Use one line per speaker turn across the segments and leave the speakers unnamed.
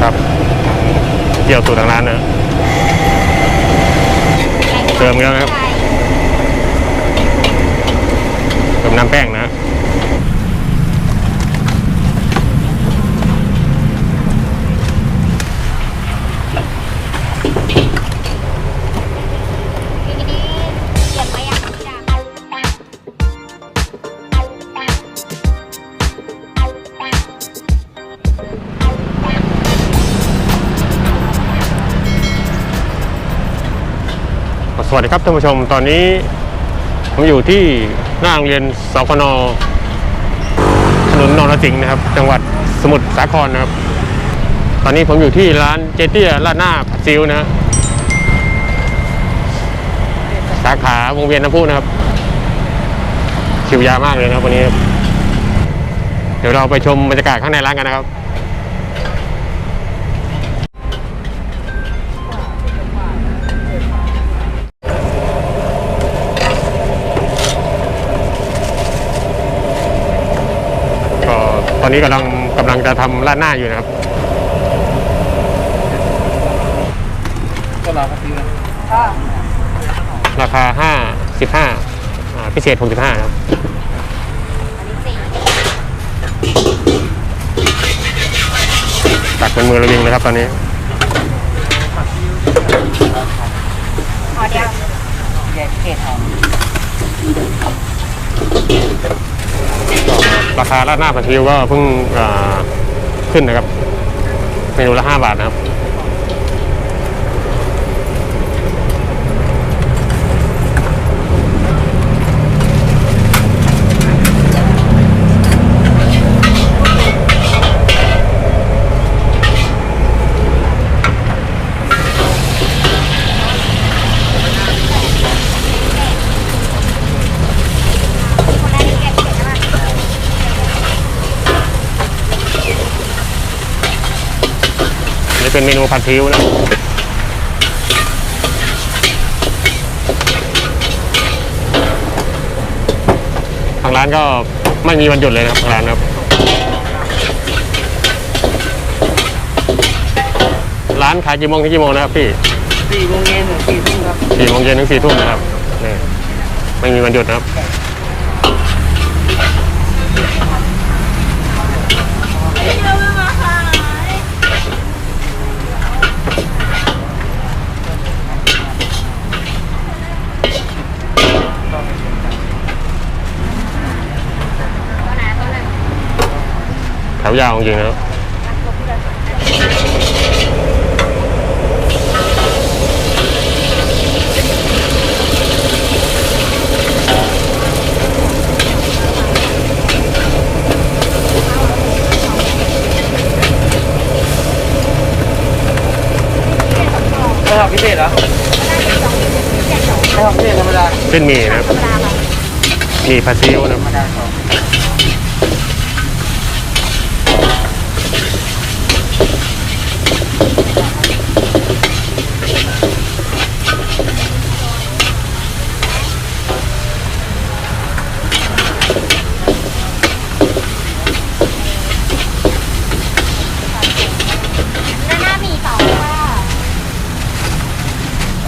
ครับเจี้ยวสูตรทางร้านนะเติมแล้วนะครับเติมน้ำแป้งนะ สวัสดีครับท่านผู้ชมตอนนี้ผมอยู่ที่หน้าโรงเรียนสกนถนนนรสิงห์นะครับ จังหวัดสมุทรสาครนะครับ ตอนนี้ผมอยู่ที่ร้านเจเตี้ยลาดหน้าผัดซิวนะสาขาวงเวียนน้ำพุนะครับคิวยาวมากเลยนะวันนี้ครับเดี๋ยวเราไปชมบรรยากาศข้างในร้านกันนะครับ อนนี้กำลังกำลังจะทำราดหน้าอยู่นะครับ
ก็รอครับพี่นะ
ราคาห้าสิบห้าพิเศษหกสิบห้าครับ
อันนี้สี่
ตักเป็นมือระวิงเลยครับตอนนี้
อ๋อเดียว
แยกเกตเอา
ก็ ราคาราดหน้าผัดซีอิ๊วก็เพิ่งขึ้นนะครับเมนูละห้าบาทนะครับ
เป็
นเมนูผัดซีอิ๊วนะทางร้านก็ไม่มีวันหยุดเลยนะครับทางร้านครับ ร้านขายกี่โมงถึงกี่โมงนะครับพี่
สี่โมงเย็นถึงสี่ทุ่มครับ
สี่โมงเย็นถึงสี่ทุ่มนะครับนี่ไม่มีวันหยุดนะครับ
ตัวไหนตัวไหน
แถ วยาวจริงๆนะครับ
ไม่ทำพิเศษเหรอไม่ทำพิเศษธรรมดา
เส้นหมี่นะครับ
ธรรมดาค่ะ
หมี่ผัดซีอิ๊วนะค
ธร
รับ
รมดาสอง
หน้าหน้ามีสองค่ะ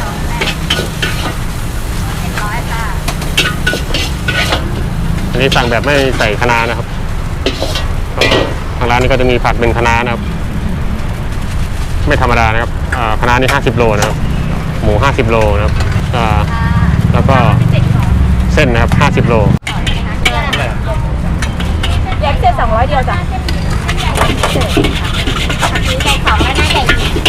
สองแปดเจ็ดร้อยค่ะ
อั นนี้สั่งแบบไม่ใส่คะน้านะครับทางร้านนี้ก็จะมีผัดเป็นคะน้านะครับ ไม่ธรรมดานะครับอ่าคะน้านี่ห้าสิบโลนะครับ หมูห้าสิบโลนะครับแล้วก็
เส้
นนะครับห้าสิบโล
แยกเส้นสองร้อยเดียวจ้ะผัดซีใส่ของแล้วหน้าใหญ่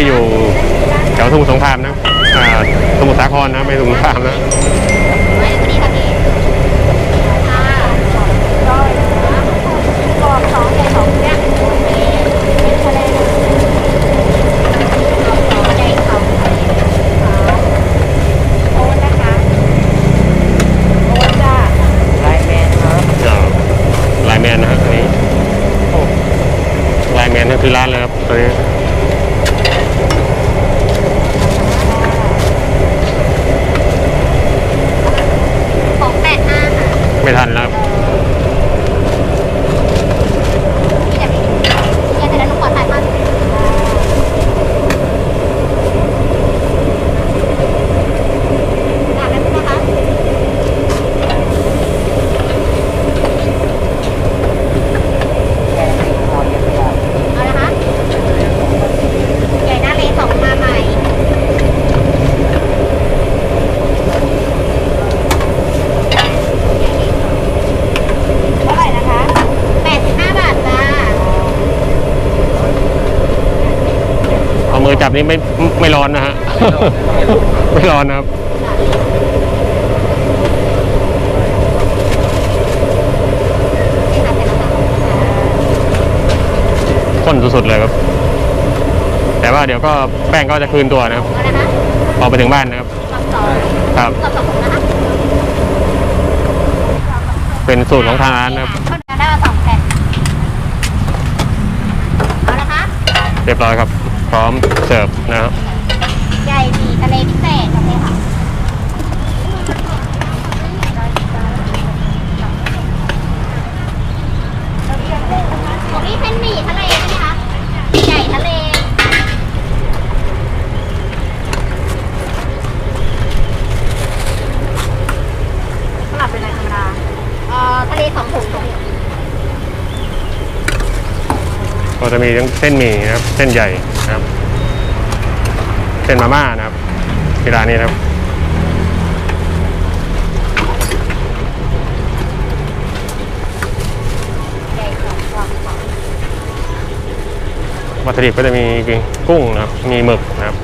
ที่อยู่แถวสมุทรสงครามนะสมุทรสาครนะไม่สมุทรสงครามนะ
บนี้
ไม่
ไม่ร้อนนะฮะ ไม่ร้อนนะครับข้นสุดๆเลยครับ แต่ว่าเดี๋ยวก็แป้งก็จะคืนตัวนะครับพอไปถึงบ้านนะครับ ครับเป็นสูตรของทางร้านนะครับ
เรี
ยบร้อยครับ พร้อมเสิร์ฟนะครับ จะมีทั้งเส้นหมี่นะครับ เส้นใหญ่นะครับ เส้นมาม่านะครับที่ร้านนี้นะครับ วัตถุดิบก็จะมีกุ้งนะครับ มีหมึกนะครับ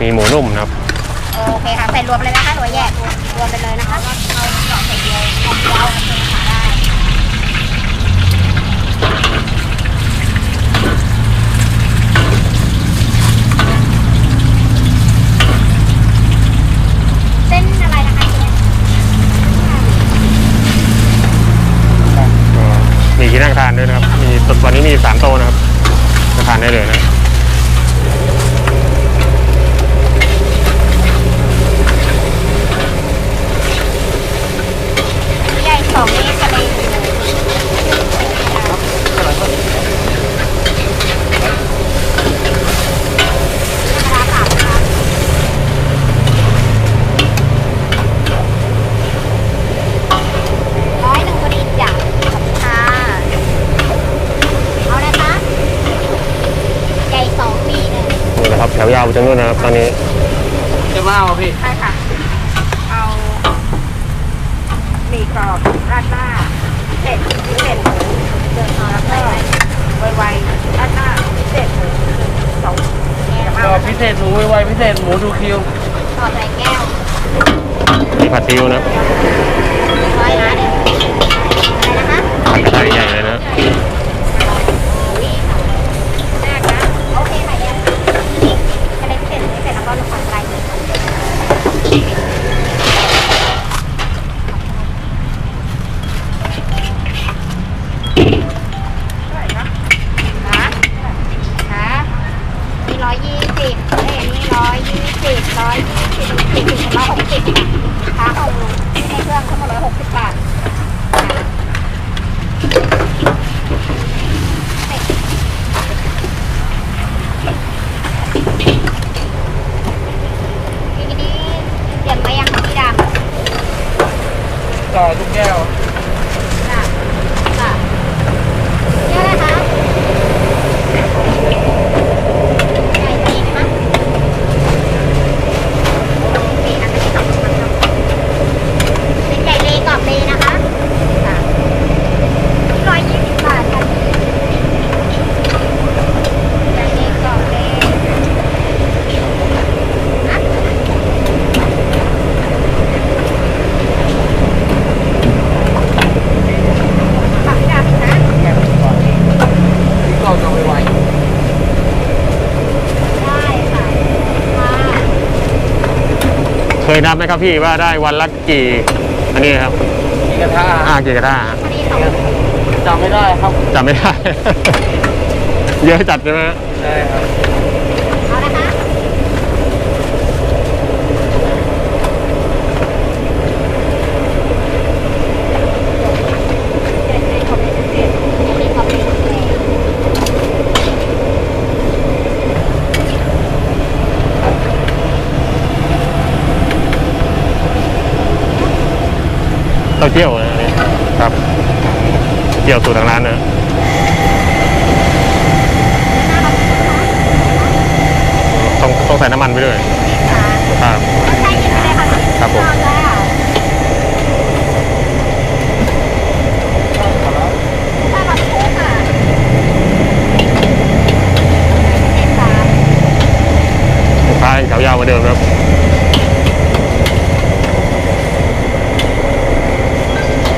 มีหมูนุ่มนะครับ
โอเคค่ะ ใส่รวมเลยนะคะหรือว่าแยกรวมไปเลยนะคะ พิเศษหมูดู
คิว
ต่ดใส่แก้ว
นี่ผัดซีอิ๊วนะร้
อยล้านเลยนะคะ
ผัดใหญ่เลยนะ
ยนับไหมครับ
พี่ว่าได้วันละกี่อันนี้ครับ
มีกระทะ
อ่ากี่กระทะ
อันนี้สอง
จำไม่ได้ครับ
จำไม่ได้ เยอะจัดใช่ไหมฮะ
ใช่ครับ
เอานะคะ
เต้าเจี้ยวอันนี้ครับเจี้ยวสูตรทางร้านนะต้องต้องใส่น้ำมันไปด้วยครับ
ใช่กินไปเลยค่ะ
ครับผม
ถ้าเราโค้งค่ะเจ็ดสาม
ลูกค้ายังแถวยาวเหมาเดิมครับ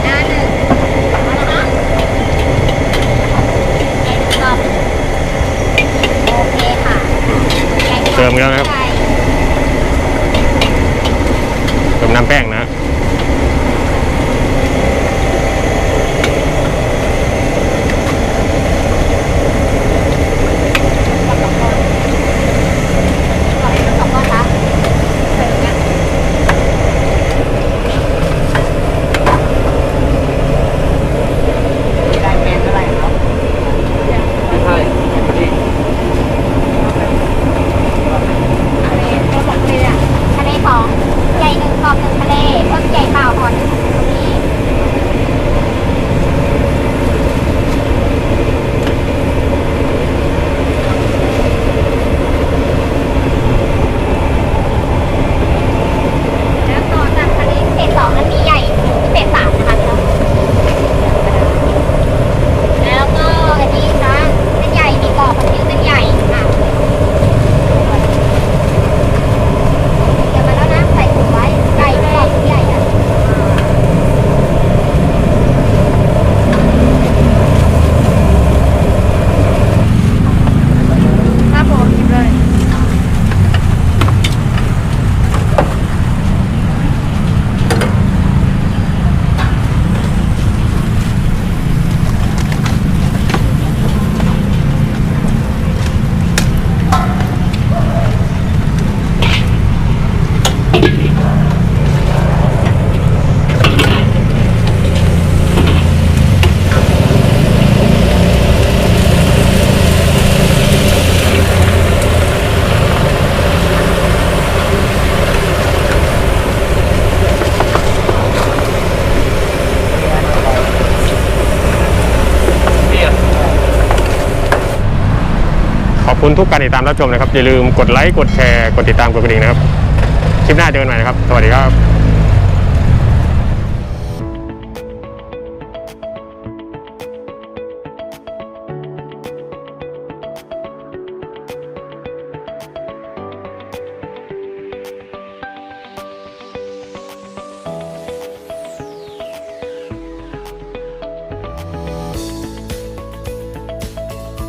หน้าหนึ่งเอาละคะแกงกรอบโอเคค่ะแกงกรอบ
เติมแล้วนะครับ
ใช่
เติม น้ำแป้งนะ
ขอให้ทั้งสองก้อนคะใส่อย่างเงี้ย
ได้แกงอะไรครับไม่ใช่นี่
ทะเลตัวบอกเลยอะทะเลสองใหญ่หนึ่งกรอบหนึ่งทะเลเพิ่มใหญ่เปล่าห่อหนึ่งตรงนี้แล้วต่อจากทะเลพิเศษสองอันนี้ใหญ่พิเศษสามนะคะพี่น้องแล้วก็อันนี้นะเส้นใหญ่มีกรอบกับนิ้วเส้นใหญ่อะ เดี๋ยวมาแล้วนะใส่ถุงไว้ไก่กรอบใหญ่อะครับผมหยิบเลย
นี่อะ
ขอบ คุณทุกการติดตามรับชมนะครับอย่าลืมกดไลค์กดแชร์กดติดตามกดกระดิ่งนะครับคลิปหน้าเจอกันใหม่นะครับ สวัสดีครับ